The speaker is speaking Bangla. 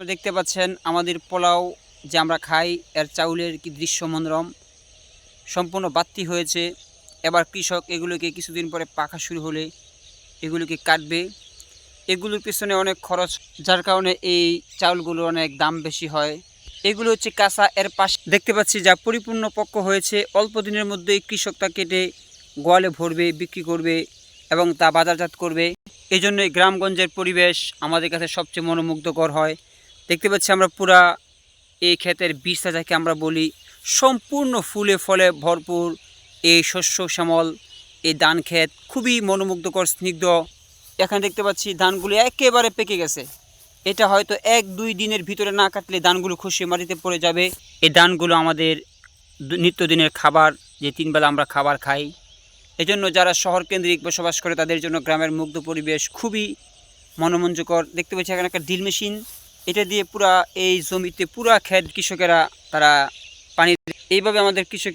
দেখতে পাচ্ছেন, আমাদের পোলাও যে আমরা খাই, এর চাউলের কি দৃশ্য মনোরম সম্পূর্ণ বাত্তি হয়েছে। এবার কৃষক এগুলোকে কিছুদিন পরে পাখা শুরু হলে এগুলোকে কাটবে। এগুলোর পিছনে অনেক খরচ, যার কারণে এই চাউলগুলো অনেক দাম বেশি হয়। এগুলো হচ্ছে কাঁচা এর পাশ। দেখতে পাচ্ছি যা পরিপূর্ণ পক্ক হয়েছে। অল্প দিনের মধ্যেই কৃষক তা কেটে গোয়ালে ভরবে, বিক্রি করবে এবং তা বাজারজাত করবে। এই জন্য এই গ্রামগঞ্জের পরিবেশ আমাদের কাছে সবচেয়ে মনোমুগ্ধকর হয়। দেখতে পাচ্ছি আমরা পুরা এই ক্ষেতের বীজটা যাকে আমরা বলি সম্পূর্ণ ফুলে ফলে ভরপুর এই শস্য শ্যামল, এই ধান ক্ষেত খুবই মনোমুগ্ধকর, স্নিগ্ধ। এখানে দেখতে পাচ্ছি ধানগুলো একেবারে পেকে গেছে। এটা হয়তো এক দুই দিনের ভিতরে না কাটলে ধানগুলো খুশি মাটিতে পড়ে যাবে। এই ধানগুলো আমাদের নিত্যদিনের খাবার, যে তিনবেলা আমরা খাবার খাই। এজন্য যারা শহর কেন্দ্রিক বসবাস করে তাদের জন্য গ্রামের মুগ্ধ পরিবেশ খুবই মনোমঞ্জকর। দেখতে পাচ্ছি এখানে একটা ড্রিল মেশিন। এটা দিয়ে পুরা এই জমিতে পুরা খেত কৃষকেরা তারা পানি এইভাবে আমাদের কৃষক